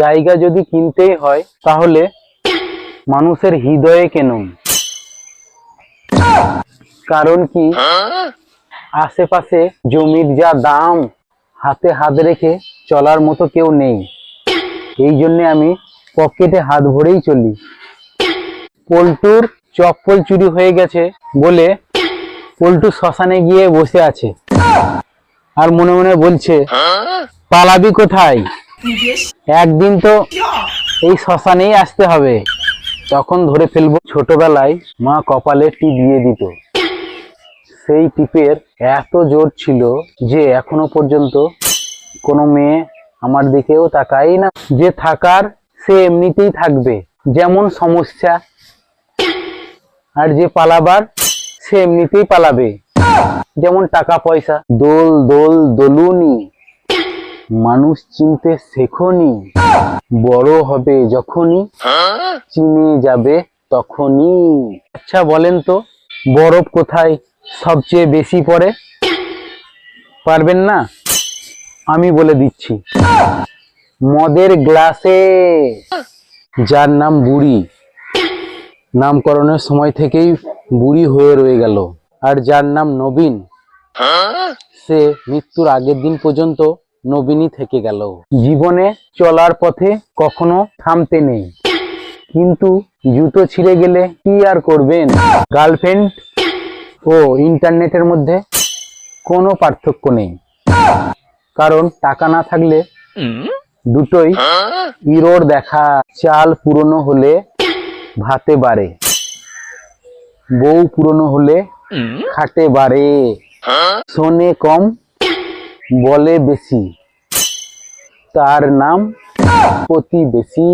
জায়গা যদি কিনতেই হয়, তাহলে মানুষের হৃদয়ে কেন? কারণ কি? আশেপাশে জমির যা দাম, হাতে হাত রেখে চলার মতো কেউ নেই। এই জন্য আমি পকেটে হাত ভরেই চলি। পল্টুর চপ্পল চুরি হয়ে গেছে বলে পল্টু শ্মশানে গিয়ে বসে আছে। আর মনে মনে বলছে, পালাবি কোথায়? একদিন তো এই শ্মশানেই আসতে হবে। তখন ধরে ফেলব ছোটবেলায় মা কপালে টিপ দিয়ে দিত। সেই টিপের এত জোর ছিল যে এখনও পর্যন্ত কোনো মেয়ে আমার দিকেও তাকাই না। যে থাকার সে এমনিতেই থাকবে, যেমন সমস্যা। আর যে পালাবার, সে এমনিতেই পালাবে। যেমন টাকা পয়সা, দোল দোল দোলুনি। মানুষ চিনতে শেখনি। বড় হবে যখনই চিনে যাবে তখনই। আচ্ছা বলেন তো, বরফ কোথায় সবচেয়ে বেশি পড়ে? পারবেন না? আমি বলে দিচ্ছি। মদের গ্লাসে। যার নাম বুড়ি। নামকরণের সময় থেকেই বুড়ি হয়ে রয়ে গেল। আর যার নাম নবীন। সে মৃত্যুর আগের দিন পর্যন্ত নবীনই থেকে গেল। জীবনে চলার পথে কখনো থামতে নেই। কিন্তু জুতো ছিঁড়ে গেলে কি আর করবেন? গার্লফ্রেন্ড ও ইন্টারনেটের মধ্যে কোনো পার্থক্য নেই। কারণ টাকা না থাকলে দুটোই ইরোর দেখা। চাল পুরনো হলে ভাতে বাড়ে। বউ পুরনো হলে খাটে বাড়ে। শোনে কম বলে বেশি। তার নাম প্রতিবেশী।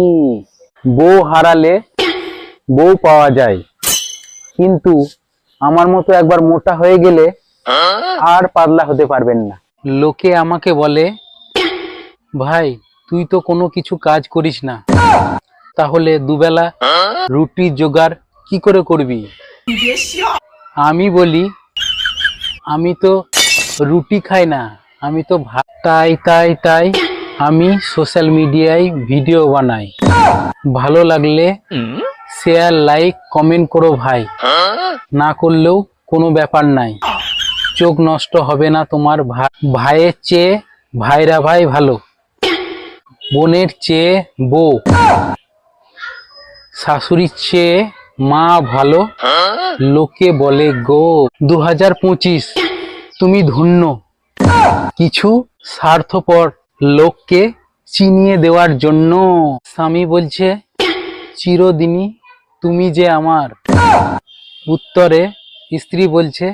বউ হারালে বউ পাওয়া যায়। কিন্তু আমার মতো একবার মোটা হয়ে গেলে আর পাতলা হতে পারবেন না। লোকে আমাকে বলে, ভাই, তুই তো কোনো কিছু কাজ করিস না। তাহলে দুবেলা রুটি জোগাড় কি করে করবি? আমি বলি, আমি তো রুটি খাই না। আমি তো তাই তাই তাই আমি সোশ্যাল মিডিয়ায় ভিডিও বানাই। ভালো লাগলে শেয়ার লাইক কমেন্ট করো ভাই। না করলেও কোনো ব্যাপার নাই। চোখ নষ্ট হবে না তোমার ভাইয়ের চেয়ে, ভাইরা ভাই ভালো। বোনের চেয়ে বউ। শাশুড়ির চেয়ে মা ভালো। লোকে বলে গো। দু হাজার পঁচিশ। তুমি ধন্য। কিছু স্বার্থপর লোককে চিনিয়ে দেওয়ার জন্য স্বামী বলছে, চিরদিনই তুমি যে আমার। উত্তরে স্ত্রী বলছে,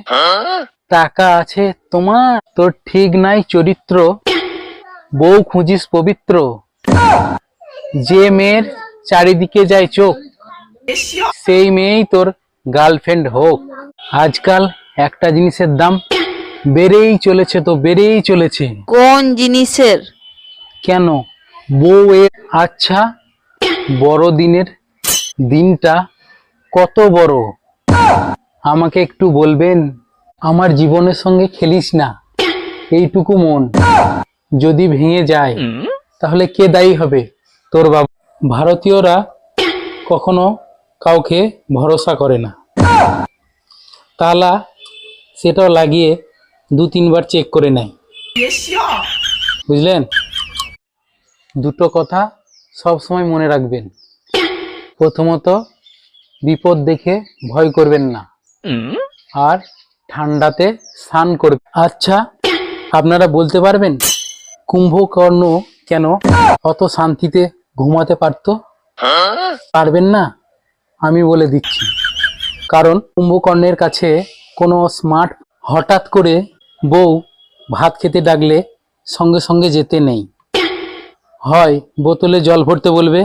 টাকা আছে তোমার, তোর ঠিক নাই চরিত্র। বউ খুঁজিস পবিত্র। যে মেয়ের চারিদিকে যায় চোখ, সেই মেয়েই তোর গার্লফ্রেন্ড হোক। আজকাল একটা জিনিসের দাম বেড়েই চলেছে তো বেড়েই চলেছে। কোন জিনিসের? কেন? বউ এর আচ্ছা বড়দিনের দিনটা কত বড়? আমাকে একটু বলবেন আমার জীবনের সঙ্গে খেলিস না? এইটুকু মন যদি ভেঙে যায় তাহলে কে দায়ী হবে? তোর বাবা। ভারতীয়রা কখনো কাউকে ভরসা করে না। তালা সেটাও লাগিয়ে দু তিনবার চেক করে নেয়। বুঝলেন? দুটো কথা সব সময় মনে রাখবেন। প্রথমত বিপদ দেখে ভয় করবেন না। আর ঠান্ডাতে স্নান করবেন। আচ্ছা আপনারা বলতে পারবেন কুম্ভকর্ণ কেন অত শান্তিতে ঘুমাতে পারতো? পারবেন না? আমি বলে দিচ্ছি। কারণ কুম্ভকর্ণের কাছে কোনো স্মার্ট হঠাৎ করে বউ ভাত খেতে ডাকলে সঙ্গে সঙ্গে যেতে নেই। হয় বোতলে জল ভরতে বলবে,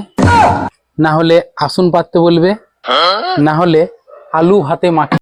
না হলে আসন পাততে বলবে, না হলে আলু ভাতে মাখা